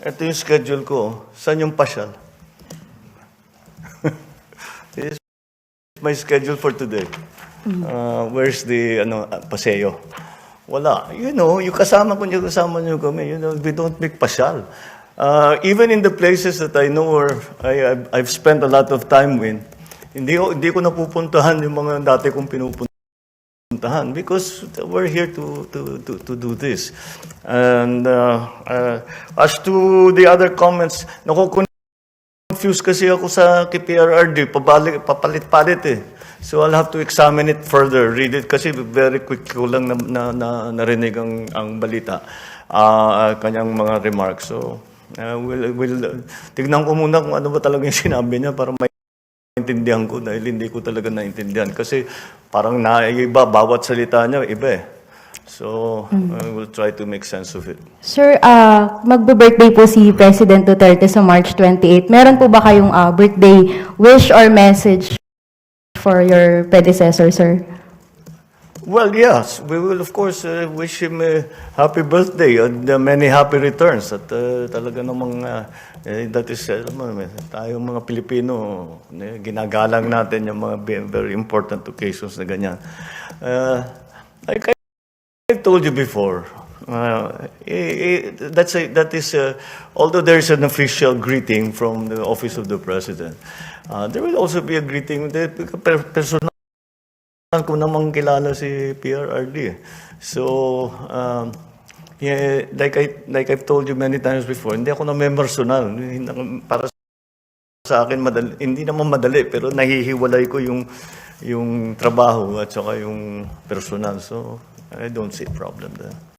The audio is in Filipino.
ito yung schedule ko. Saan yung pasyal? This is my schedule for today. Uh, where's the ano uh, paseo? Wala. You know, yung kasama ko niyo, kasama niyo kami. You know, we don't make pasyal. Uh, even in the places that I know or I, I've, I've spent a lot of time with, hindi, hindi ko napupuntahan yung mga dati kong pinupuntahan because we're here to, to, to, to do this. And uh, uh, as to the other comments, nakukonfuse kasi ako sa KPRRD, pabalik, papalit-palit eh. So I'll have to examine it further, read it, kasi very quick ko lang na, na, na, narinig ang, ang balita, ah kanyang mga remarks. So, uh, we'll, we'll, tignan ko muna kung ano ba talaga yung sinabi niya para maintindihan ko dahil hindi ko talaga naintindihan. Kasi parang naiiba, bawat salita niya, iba eh. So, I will try to make sense of it. Sir, ah magbe-birthday po si President Duterte sa March 28. Meron po ba kayong ah, birthday wish or message for your predecessor, sir? Well, yes, we will of course uh, wish him a happy birthday and uh, many happy returns. At uh, talaga namang uh, eh, that is, uh, tayong mga Pilipino, eh, ginagalang natin yung mga very important occasions na ganyan. Uh, like I told you before, uh, eh, eh, that's a, that is, uh, although there is an official greeting from the office of the president, uh, there will also be a greeting that per- personal ko namang kilala si PRRD. So, um, yeah, like I like I've told you many times before, hindi ako na member personal. Para sa akin madali, hindi naman madali pero nahihiwalay ko yung yung trabaho at saka yung personal. So, I don't see problem there.